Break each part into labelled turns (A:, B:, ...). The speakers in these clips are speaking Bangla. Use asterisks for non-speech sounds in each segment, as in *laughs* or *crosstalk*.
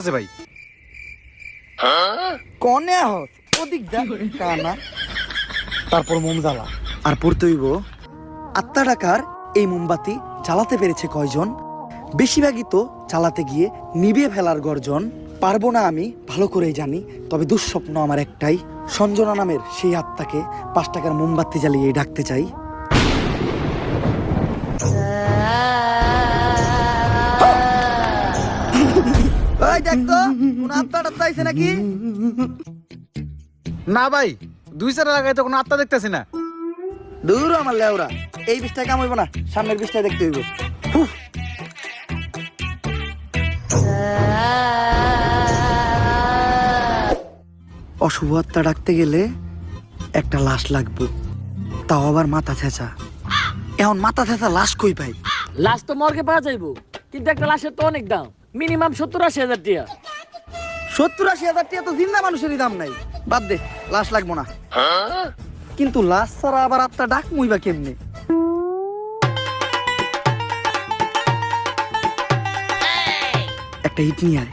A: আছে ভাই।
B: কনে ওদিক কানা। তারপর মোম জ্বালা আর পড়তে হইব। আত্মা টাকার এই মোমবাতি চালাতে পেরেছে কয়জন? বেশিরভাগই তো চালাতে গিয়ে নিভিয়ে ফেলার গর্জন। পারব না আমি, ভালো করেই জানি, তবে দুঃস্বপ্ন আমার একটাই। সঞ্জনা নামের সেই আত্মাকে পাঁচ টাকার মোমবাতি জ্বালিয়ে ডাকতে চাই। ওই দেখ কোন আত্মাটা চাইছে নাকি?
A: না ভাই দুই চার লাগাই তো কোনো আত্মা দেখতেছি না।
B: দূর আমার লেওরা। এই বিষটা কাম হইব না সামনের বিষটা দেখতে হইব। অশুভ আত্মা ডাকতে গেলে একটা লাশ লাগবে। তাও আবার মাথা ছেঁচা। এখন মাথা ছেঁচা লাশ কই পাই?
C: লাশ তো মর্গে পাওয়া যাইবো কিন্তু একটা লাশের তো অনেক দাম। মিনিমাম সত্তর আশি হাজার টিয়া।
B: সত্তর আশি হাজার টিয়া তো জিন্দা মানুষেরই দাম নাই। বাদ দে, লাশ লাগবো না। কিন্তু লাশ ছাড়া আবার আত্মা ডাক মুইবা কেমনে? একটা ইট নিয়ে আয়।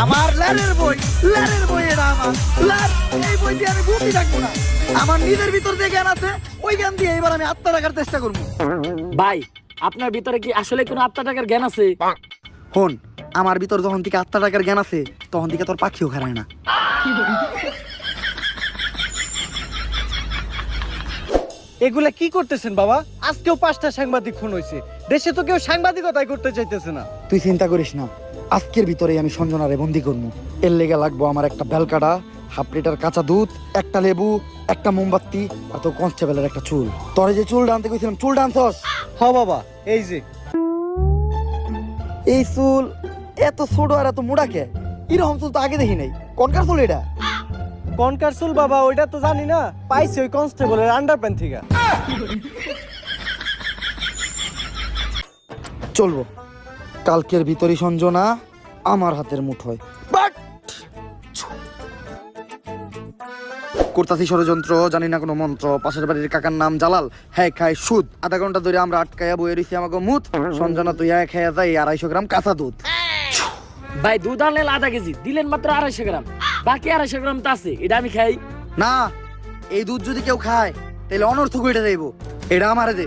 B: আমার লালের বই লালের বই এটা আমার। লাল এই বই দিয়ে আমি বুদ্ধি রাখব না। আমার নিজের ভিতর যে জ্ঞান আছে ওই জ্ঞান দিয়ে এবার আমি আত্মা রাখার চেষ্টা করব।
C: ভাই আপনার ভিতরে কি আসলে কোনো আত্মা টাকার জ্ঞান আছে?
B: হন আমার ভিতর যখন থেকে আত্মা টাকার জ্ঞান আছে তখন থেকে তোর পাখিও খারায় না।
D: এগুলা কি করতেছেন বাবা? আজকেও পাঁচটা সাংবাদিক খুন হয়েছে দেশে তো কেউ সাংবাদিকতাই করতে চাইতেছে না।
B: তুই চিন্তা করিস না। আজকের ভিতরেই আমি সঞ্জনারে বন্দি করব। এর লেগে লাগবো আমার একটা বেলকাটা হাফ লিটার কাঁচা দুধ একটা লেবু একটা মোমবাতি আর তোর কনস্টেবলের একটা চুল। তোরে যে চুল ডানতে কইছিলাম চুল ডানছস?
D: হ বাবা এই যে।
B: এই চুল এত ছোট আর এত মোড়া কে? এরকম চুল তো আগে দেখি নাই। কনকার চুল এটা?
D: কনকার চুল বাবা ওইটা তো জানি না। পাইছি ওই কনস্টেবলের আন্ডার প্যান্ট থেকে।
B: চলবো। কালকের ভিতরই সঞ্জনা আমার হাতের মুঠোয় বাট করতাছি ষড়যন্ত্র জানি না কোনো মন্ত্র পাশের বাড়ির কাকার নাম জালাল। হ্যাঁ খায় সুদ। আধা ঘণ্টা ধরে আমরা আটকায়া বয়ে রইছি আমাকে মুত। সঞ্জনা তুই এক খেয়ে যাই আড়াইশো গ্রাম কাঁচা দুধ।
C: ভাই দুধ আনলেন আধা কেজি। দিলেন মাত্র আড়াইশো গ্রাম। বাকি আড়াইশো গ্রাম তো আছে এটা আমি খাই।
B: না এই দুধ যদি কেউ খায় তাহলে অনর্থ এটা যাইব। এটা আমারে দে।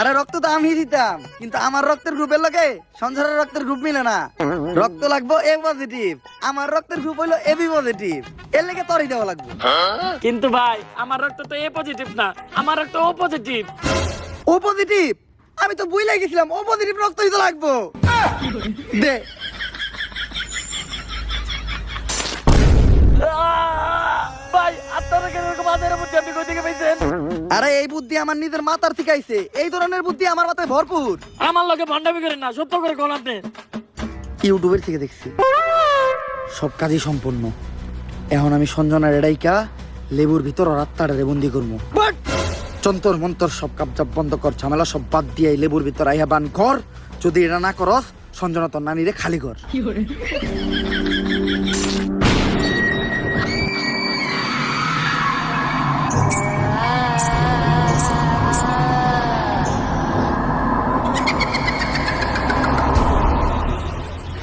B: আরে রক্ত তো আমি দিতাম কিন্তু আমার রক্তের গ্রুপের লোকে সঞ্জয়ের রক্তের গ্রুপ মিলে না। রক্ত লাগবো এ পজিটিভ আমার রক্তের গ্রুপ হইল বি পজিটিভ এর লেগে তোরই দেওয়া লাগবে।
C: কিন্তু ভাই আমার রক্ত তো এ পজিটিভ না আমার রক্ত ও পজিটিভ
B: ও পজিটিভ আমি তো বুঝলে গেছিলাম ও পজিটিভ রক্তই তো লাগবো। দে। আরে এই বুদ্ধি আমার নিজের মাথার থেকে আইছে। এই ধরনের বুদ্ধি আমার মাথায় ভরপুর।
C: আমার লগে ভন্ডামি করেন না সত্য করে কোন আপনি?
B: ইউটিউবের থেকে দেখছি। সব কাজই সম্পূর্ণ। এখন আমি সঞ্জনা রেডাইকা লেবুর ভিতর ওর আত্মারে বন্দি করব চন্তর মন্তর সব কাপজাপ বন্ধ কর ঝামেলা সব বাদ দিয়ে এই লেবুর ভিতর আইয়া বান কর। যদি এটা না করস সঞ্জনা তোর নানিরে খালি কর?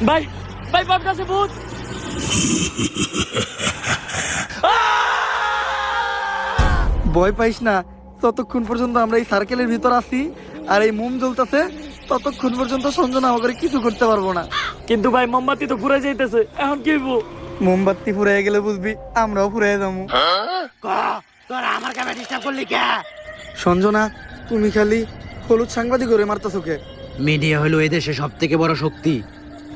C: ভাই ভাই বাপ কাছে ভূত।
B: ভয় পাইস না ততক্ষণ পর্যন্ত আমরা এই সার্কেলের ভিতর আছি আর এই মোম জ্বলতেছে ততক্ষণ পর্যন্ত সঞ্জনা আমাকে কিছু করতে পারব না।
C: কিন্তু ভাই মোমবাতি তো ঘুরে যাইতেছে এখন কি হইব?
B: মোমবাতি ফুরাই গেলে বুঝবি আমরাও ফুরাই যাব।
C: তোরা আমার কাছে ডিস্টার্ব করলি কে?
B: সঞ্জনা তুমি খালি হলুদ সাংবাদিক করে মারতেছো কে?
E: মিডিয়া হলো এদেশে সব থেকে বড় শক্তি।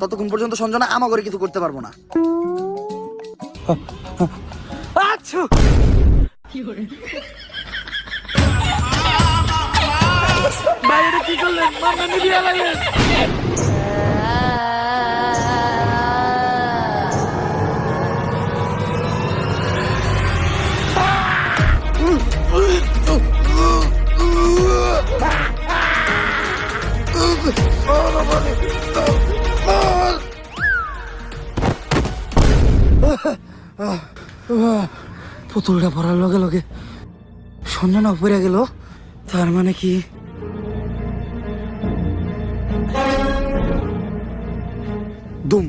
B: ততক্ষণ পর্যন্ত সঞ্জনা আমা করে কিছু করতে পারব না। আচ্ছা।
C: কি করলেন? মামলা মিডিয়া লাগলেন
B: পুতুলটা পড়ার লগে লগে সঞ্জনা পড়ে গেল। তার মানে কি? দুম।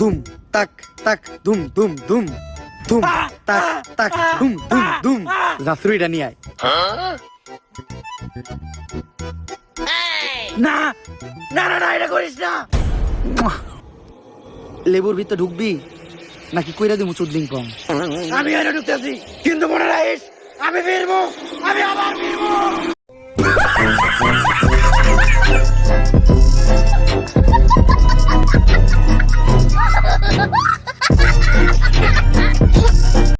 B: দুম তাক তাক দুম দুম দুম দুম তাক তাক দুম দুম দুম। জাফরুইটা নিয়ে আয়।
E: না না না না এটা করিস না।
B: লেবুর ভিতরে ঢুকবি? নাকি কইরা দিমু চুদলিং কম
E: আমি আরে ঢুকতেছি। কিন্তু মনে রাখিস আমি ফিরবো আমি আবার ফিরবো। *laughs*